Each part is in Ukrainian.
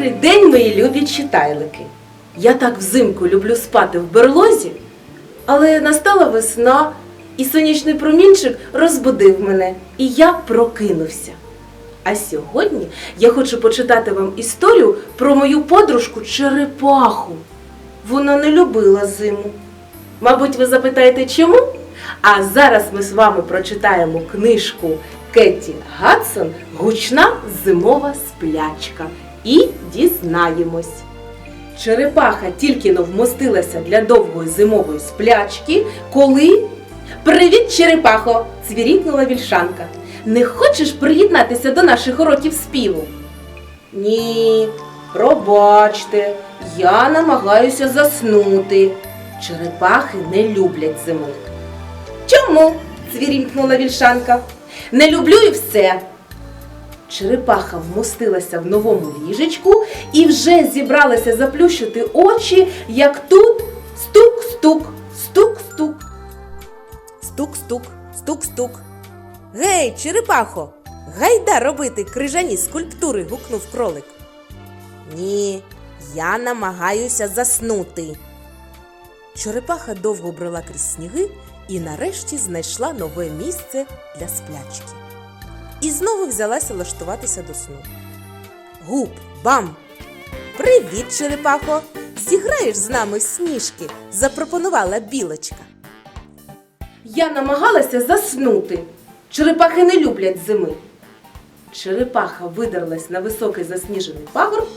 Добрий день, мої любі читайлики. Я так взимку люблю спати в берлозі, але настала весна, і сонячний промінчик розбудив мене, і я прокинувся. А сьогодні я хочу почитати вам історію про мою подружку Черепаху. Вона не любила зиму. Мабуть, ви запитаєте, чому? А зараз ми з вами прочитаємо книжку Кетті Гадсон Гучна зимова сплячка і дізнаємось. Черепаха тільки но вмостилася для довгої зимової сплячки, коли. Привіт, черепахо! цвірікнула вільшанка. Не хочеш приєднатися до наших уроків співу? Ні, пробачте, я намагаюся заснути. Черепахи не люблять зиму. Чому? цвірінькнула вільшанка. Не люблю і все. Черепаха вмостилася в новому ліжечку і вже зібралася заплющити очі, як тут стук-стук, стук-стук. Стук-стук, стук-стук. Гей, черепахо! Гайда робити крижані скульптури. гукнув кролик. Ні, я намагаюся заснути. Черепаха довго брела крізь сніги і нарешті знайшла нове місце для сплячки. І знову взялася лаштуватися до сну. Гуп, бам! Привіт, черепахо! Зіграєш з нами в сніжки, запропонувала білочка. Я намагалася заснути. Черепахи не люблять зими. Черепаха видерлась на високий засніжений пагорб.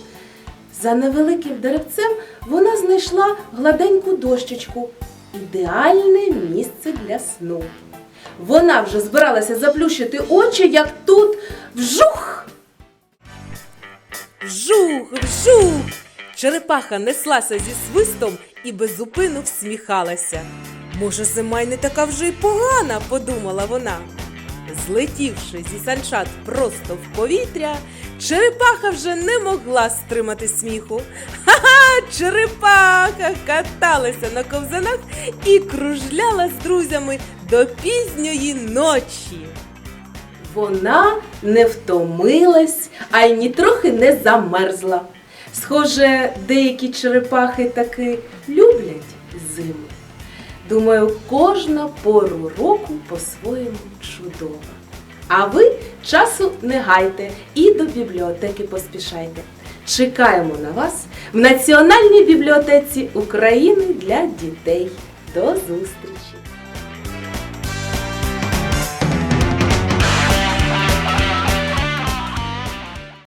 За невеликим деревцем вона знайшла гладеньку дощечку. Ідеальне місце для сну. Вона вже збиралася заплющити очі, як тут вжух! Вжух, вжух! Черепаха неслася зі свистом і безупину всміхалася. Може, зима й не така вже й погана, подумала вона. Злетівши зі санчат просто в повітря, черепаха вже не могла стримати сміху. Черепаха каталася на ковзанах і кружляла з друзями до пізньої ночі. Вона не втомилась, а й нітрохи не замерзла. Схоже, деякі черепахи таки люблять зиму. Думаю, кожна пору року по-своєму чудова. А ви часу не гайте і до бібліотеки поспішайте. Чекаємо на вас в Національній бібліотеці України для дітей. До зустрічі!